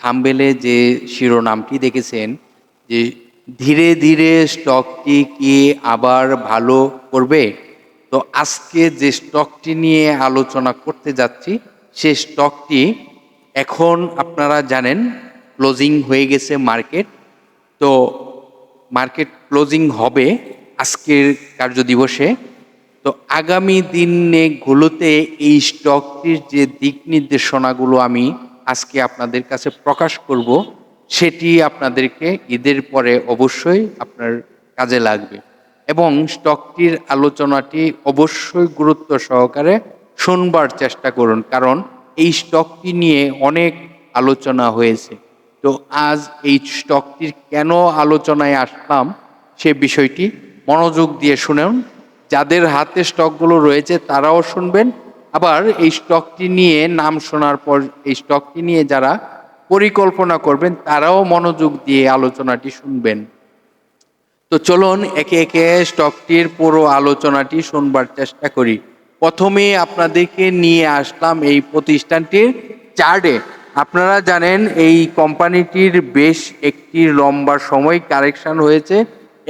থাম্বেলে যে শিরোনামটি দেখেছেন, যে ধীরে ধীরে স্টকটি কি আবার ভালো করবে? তো আজকে যে স্টকটি নিয়ে আলোচনা করতে যাচ্ছি, সে স্টকটি এখন আপনারা জানেন ক্লোজিং হয়ে গেছে মার্কেট তো মার্কেট ক্লোজিং হবে আজকের কার্যদিবসে। তো আগামী দিনগুলোতে এই স্টকটির যে দিক নির্দেশনাগুলো আমি আজকে আপনাদের কাছে প্রকাশ করব, সেটি আপনাদেরকে ঈদের পরে অবশ্যই আপনার কাজে লাগবে। এবং স্টকটির আলোচনাটি অবশ্যই গুরুত্ব সহকারে শুনবার চেষ্টা করুন, কারণ এই স্টকটি নিয়ে অনেক আলোচনা হয়েছে। তো আজ এই স্টকটির কেন আলোচনায় আসলাম, সে বিষয়টি মনোযোগ দিয়ে শুনেন। যাদের হাতে স্টকগুলো রয়েছে তারাও শুনবেন আবার এই স্টকটি নিয়ে নাম শোনার পর এই স্টকটি নিয়ে যারা পরিকল্পনা করবেন, তারাও মনোযোগ দিয়ে আলোচনাটি শুনবেন। তো চলুন একে একে স্টকটির পুরো আলোচনাটি শুনবার চেষ্টা করি। প্রথমে আপনাদেরকে নিয়ে আসলাম এই প্রতিষ্ঠানটির চার্টে আপনারা জানেন এই কোম্পানিটির বেশ একটি লম্বা সময় কারেকশন হয়েছে।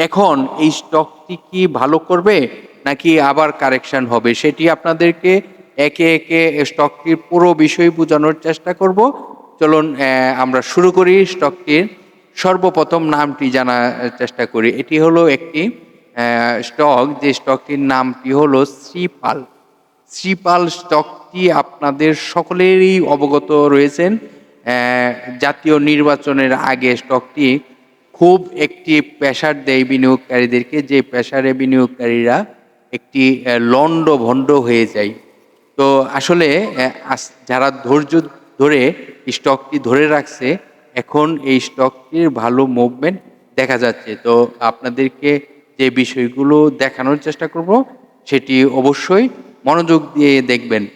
এখন এই স্টকটি কি ভালো করবে, নাকি আবার কারেকশন হবে, সেটি আপনাদেরকে একে একে স্টকটির পুরো বিষয় বোঝানোর চেষ্টা করব। চলুন আমরা শুরু করি স্টকটির সর্বপ্রথম নামটি জানার চেষ্টা করি। এটি হলো একটি স্টক, যে স্টকটির নামটি হলো শ্রীপাল। শ্রীপাল স্টকটি আপনাদের সকলেরই অবগত রয়েছেন। জাতীয় নির্বাচনের আগে স্টকটি খুব একটি প্রেশার দেয় বিনিয়োগকারীদেরকে। যে প্রেশারে বিনিয়োগকারীরা একটি লন্ড ভণ্ড হয়ে যায়। তো আসলে আস- যারা ধৈর্য ধরে স্টকটি ধরে রাখছে, এখন এই স্টকটির ভালো মুভমেন্ট দেখা যাচ্ছে। তো আপনাদেরকে যে বিষয়গুলো দেখানোর চেষ্টা করব, সেটি অবশ্যই মনোযোগ দিয়ে দেখবেন।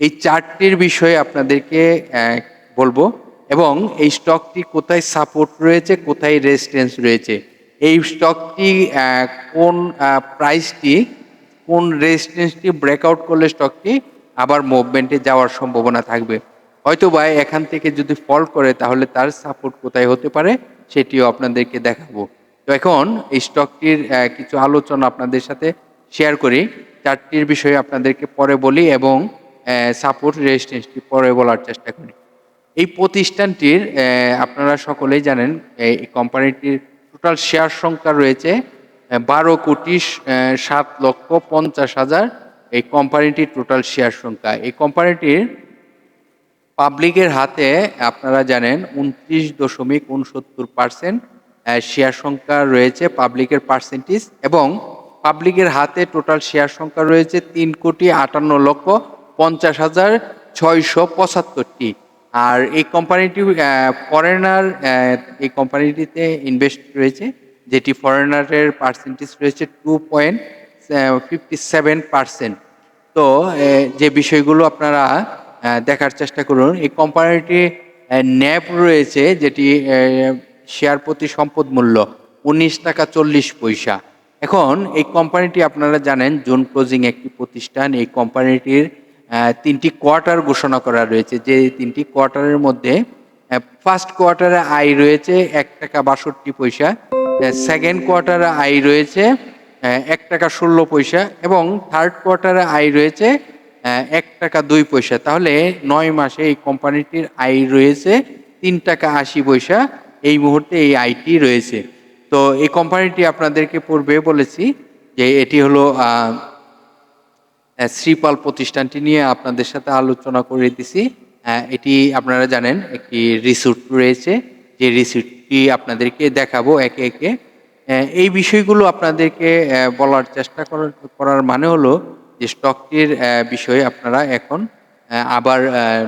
এই চারটির বিষয়ে আপনাদেরকে বলব এবং এই স্টকটি কোথায় সাপোর্ট রয়েছে, কোথায় রেজিস্ট্যান্স রয়েছে। এই স্টকটি কোন প্রাইসটি কোন রেজিস্ট্যান্সটি ব্রেকআউট করলে স্টকটি আবার মুভমেন্টে যাওয়ার সম্ভাবনা থাকবে। হয়তো বা এখান থেকে যদি ফল করে, তাহলে তার সাপোর্ট কোথায় হতে পারে, সেটিও আপনাদেরকে দেখাবো। তো এখন এই স্টকটির কিছু আলোচনা আপনাদের সাথে শেয়ার করি। চারটির বিষয়ে আপনাদেরকে পরে বলি এবং সাপোর্ট রেজিস্ট্যান্সটি পরে বলার চেষ্টা করি। এই প্রতিষ্ঠানটির আপনারা সকলেই জানেন এই কোম্পানিটির টোটাল শেয়ার সংখ্যা রয়েছে বারো কোটি সাত লক্ষ পঞ্চাশ হাজার এই কোম্পানিটির টোটাল শেয়ার সংখ্যা। এই কোম্পানিটির পাবলিকের হাতে আপনারা জানেন উনত্রিশ দশমিক উনসত্তর পার্সেন্ট শেয়ার সংখ্যা রয়েছে পাবলিকের পার্সেন্টেজ এবং পাবলিকের হাতে টোটাল শেয়ার সংখ্যা রয়েছে তিন কোটি আটান্ন লক্ষ পঞ্চাশ হাজার ছয়শো পঁচাত্তরটি। আর এই কোম্পানিটি ফরেনার এই কোম্পানিটিতে ইনভেস্ট রয়েছে, যেটি ফরেনারের পার্সেন্টেজ রয়েছে two point fifty seven percent তো যে বিষয়গুলো আপনারা দেখার চেষ্টা করুন, এই কোম্পানিটি ন্যাপ রয়েছে, যেটি শেয়ার প্রতি সম্পদ মূল্য উনিশ টাকা চল্লিশ পয়সা। এখন, এই কোম্পানিটি আপনারা জানেন জুন ক্লোজিং একটি প্রতিষ্ঠান, এই কোম্পানিটির তিনটি কোয়ার্টার ঘোষণা করা রয়েছে। যে তিনটি কোয়ার্টারের মধ্যে ফার্স্ট কোয়ার্টারে আয় রয়েছে এক টাকা বাষট্টি পয়সা সেকেন্ড কোয়ার্টারে আয় রয়েছে এক টাকা ষোলো পয়সা এবং থার্ড কোয়ার্টারে আয় রয়েছে এক টাকা দুই পয়সা। তাহলে নয় মাসে এই কোম্পানিটির আয় রয়েছে তিন টাকা আশি পয়সা। এই মুহূর্তে এই আয়টি রয়েছে। তো এই কোম্পানিটি আপনাদেরকে পূর্বে বলেছি যে এটি হলো শ্রীপাল প্রতিষ্ঠানটি নিয়ে আপনাদের সাথে আলোচনা করে দিছি। এটি আপনারা জানেন একটি রিসোর্ট রয়েছে। যে রিসোর্টটি আপনাদেরকে দেখাবো একে একে। আহ, এই বিষয়গুলো আপনাদেরকে বলার চেষ্টা করার করার মানে হলো যে স্টকটির বিষয়ে আপনারা এখন আবার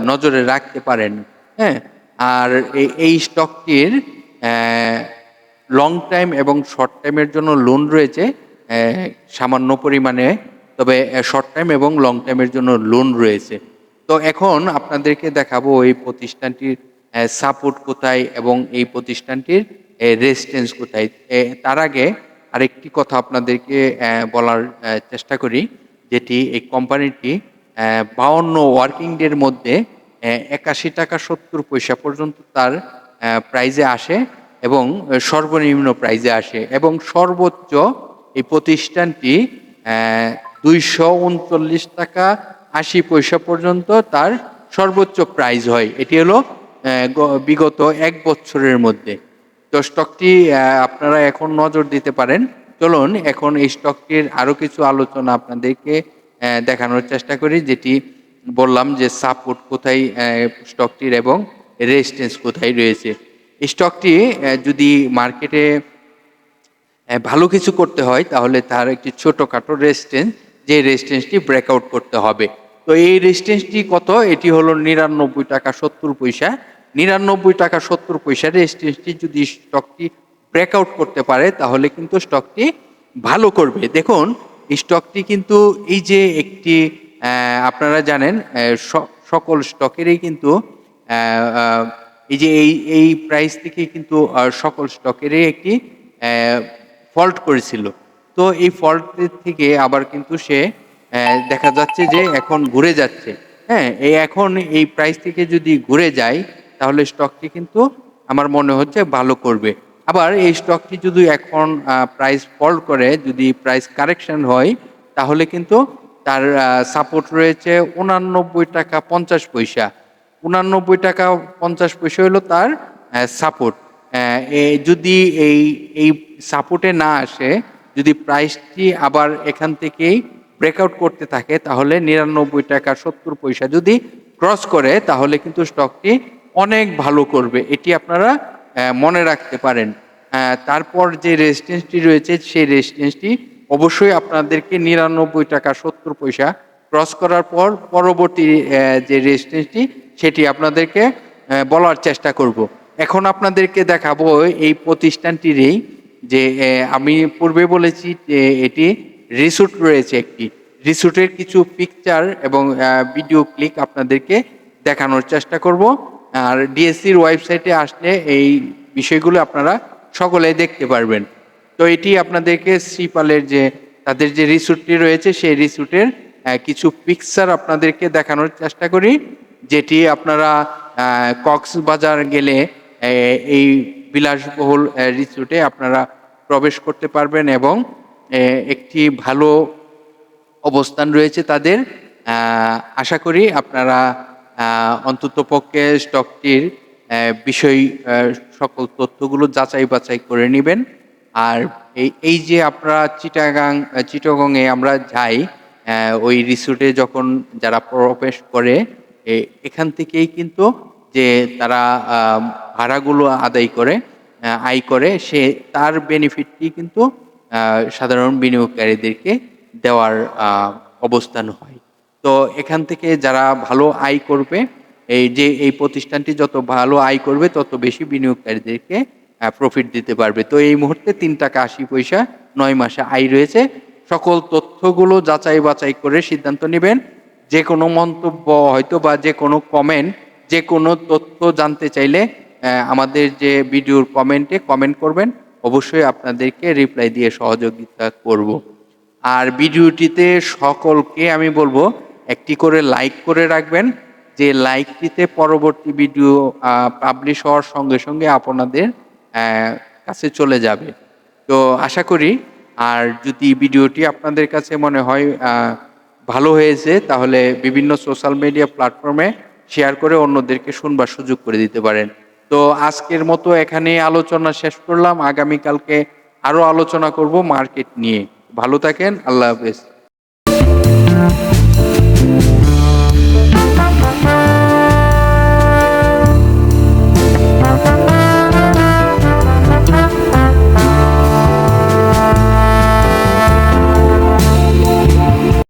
নজরে রাখতে পারেন। হ্যাঁ? আর এই- এই স্টকটির লং টাইম এবং শর্ট টাইমের জন্য লোন রয়েছে সামান্য পরিমাণে তবে শর্ট টাইম এবং লং টাইমের জন্য লোন রয়েছে। তো এখন আপনাদেরকে দেখাবো এই প্রতিষ্ঠানটির সাপোর্ট কোথায় এবং এই প্রতিষ্ঠানটির রেজিস্ট্যান্স কোথায়? তার আগে আরেকটি কথা আপনাদেরকে বলার চেষ্টা করি, যেটি এই কোম্পানিটি বাউন্ন ওয়ার্কিং ডের মধ্যে একাশি টাকা সত্তর পয়সা পর্যন্ত তার প্রাইজে আসে এবং সর্বনিম্ন প্রাইজে আসে এবং সর্বোচ্চ এই প্রতিষ্ঠানটি দুইশো উনচল্লিশ টাকা আশি পয়সা পর্যন্ত তার সর্বোচ্চ প্রাইজ হয়। এটি হলো বিগত এক বছরের মধ্যে। তো স্টকটি আপনারা এখন নজর দিতে পারেন। চলুন, এখন এই স্টকটির আরও কিছু আলোচনা আপনাদেরকে দেখানোর চেষ্টা করি, যেটি বললাম যে সাপোর্ট কোথায় স্টকটির এবং রেজিস্ট্যান্স কোথায় রয়েছে। স্টকটি যদি মার্কেটে ভালো কিছু করতে হয়, তাহলে তার একটি ছোটোখাটো রেজিস্ট্যান্স যে রেজিস্ট্যান্সটি ব্রেকআউট করতে হবে। তো এই রেজিস্ট্যান্সটি কত? এটি হলো নিরানব্বই টাকা সত্তর পয়সা। নিরানব্বই টাকা সত্তর পয়সা রেজিস্ট্যান্সটি যদি স্টকটি ব্রেকআউট করতে পারে, তাহলে কিন্তু স্টকটি ভালো করবে। দেখুন, এই স্টকটি কিন্তু এই যে একটি আপনারা জানেন সকল স্টকেরই কিন্তু এই যে এই এই প্রাইস থেকে কিন্তু সকল স্টকেরই একটি ফল্ট করেছিল। তো এই ফল্টের থেকে আবার কিন্তু সে দেখা যাচ্ছে যে এখন ঘুরে যাচ্ছে। হ্যাঁ এই এখন এই প্রাইস থেকে যদি ঘুরে যায় তাহলে স্টকটি কিন্তু আমার মনে হচ্ছে ভালো করবে। আবার এই স্টকটি যদি এখন প্রাইস ফল্ট করে, যদি প্রাইস কারেকশন হয়, তাহলে কিন্তু তার সাপোর্ট রয়েছে উনানব্বই টাকা পঞ্চাশ পয়সা। উনানব্বই টাকা পঞ্চাশ পয়সা হলো তার সাপোর্ট যদি এই এই সাপোর্টে না আসে, যদি প্রাইসটি আবার এখান থেকেই ব্রেকআউট করতে থাকে, তাহলে নিরানব্বই টাকা সত্তর পয়সা যদি ক্রস করে, তাহলে কিন্তু স্টকটি অনেক ভালো করবে, এটি আপনারা মনে রাখতে পারেন। তারপর যে রেজিস্ট্যান্সটি রয়েছে, সেই রেজিস্ট্যান্সটি অবশ্যই আপনাদেরকে নিরানব্বই টাকা সত্তর পয়সা ক্রস করার পর পরবর্তী যে রেজিস্ট্যান্সটি সেটি আপনাদেরকে বলার চেষ্টা করব। এখন আপনাদেরকে দেখাবো এই প্রতিষ্ঠানটিরই যে আমি পূর্বে বলেছি যে, এটি রিসুট রয়েছে একটি। রিসুটের কিছু পিকচার এবং ভিডিও ক্লিক আপনাদেরকে দেখানোর চেষ্টা করব। আর ডিএসসির ওয়েবসাইটে আসলে এই বিষয়গুলো আপনারা সকলে দেখতে পারবেন। তো এটি আপনাদেরকে শ্রীপালের যে, তাদের যে রিসুটটি রয়েছে, সেই রিসুটের কিছু পিকচার আপনাদেরকে দেখানোর চেষ্টা করি, যেটি আপনারা কক্সবাজার গেলে এই বিলাসবহুল রিসুটে আপনারা প্রবেশ করতে পারবেন এবং একটি ভালো অবস্থান রয়েছে তাদের। আশা করি আপনারা অন্তত পক্ষে স্টকটির বিষয় সকল তথ্যগুলো যাচাই বাছাই করে নেবেন। আর এই এই যে আপনারা চিটাগাং চিটাগংয়ে আমরা যাই ওই রিসোর্টে যখন যারা প্রবেশ করে এখান থেকেই কিন্তু যে তারা ভাড়াগুলো আদায় করে আয় করে, সে তার বেনিফিটটি কিন্তু সাধারণ বিনিয়োগকারীদেরকে দেওয়ার অবস্থান হয়। তো এখান থেকে যারা ভালো আয় করবে, এই যে এই প্রতিষ্ঠানটি যত ভালো আয় করবে, তত বেশি বিনিয়োগকারীদেরকে প্রফিট দিতে পারবে। তো এই মুহূর্তে তিন টাকা আশি পয়সা নয় মাসে আয় রয়েছে। সকল তথ্যগুলো যাচাই বাছাই করে সিদ্ধান্ত নেবেন। যে কোনো মন্তব্য হয়তো বা যে কোনো কমেন্ট যে কোনো তথ্য জানতে চাইলে আমাদের যে ভিডিওর কমেন্টে কমেন্ট করবেন। অবশ্যই আপনাদেরকে রিপ্লাই দিয়ে সহযোগিতা করব। আর ভিডিওটিতে সকলকে আমি বলব একটি করে লাইক করে রাখবেন। যে লাইকটিতে পরবর্তী ভিডিও পাবলিশ হওয়ার সঙ্গে সঙ্গে আপনাদের কাছে চলে যাবে। তো আশা করি, আর যদি ভিডিওটি আপনাদের কাছে মনে হয় ভালো হয়েছে, তাহলে বিভিন্ন সোশ্যাল মিডিয়া প্ল্যাটফর্মে শেয়ার করে অন্যদেরকে শুনবার সুযোগ করে দিতে পারেন। তো আজকের মতো এখানে আলোচনা শেষ করলাম। আগামীকালকে আরও আলোচনা করব মার্কেট নিয়ে। ভালো থাকেন, আল্লাহ হাফেজ।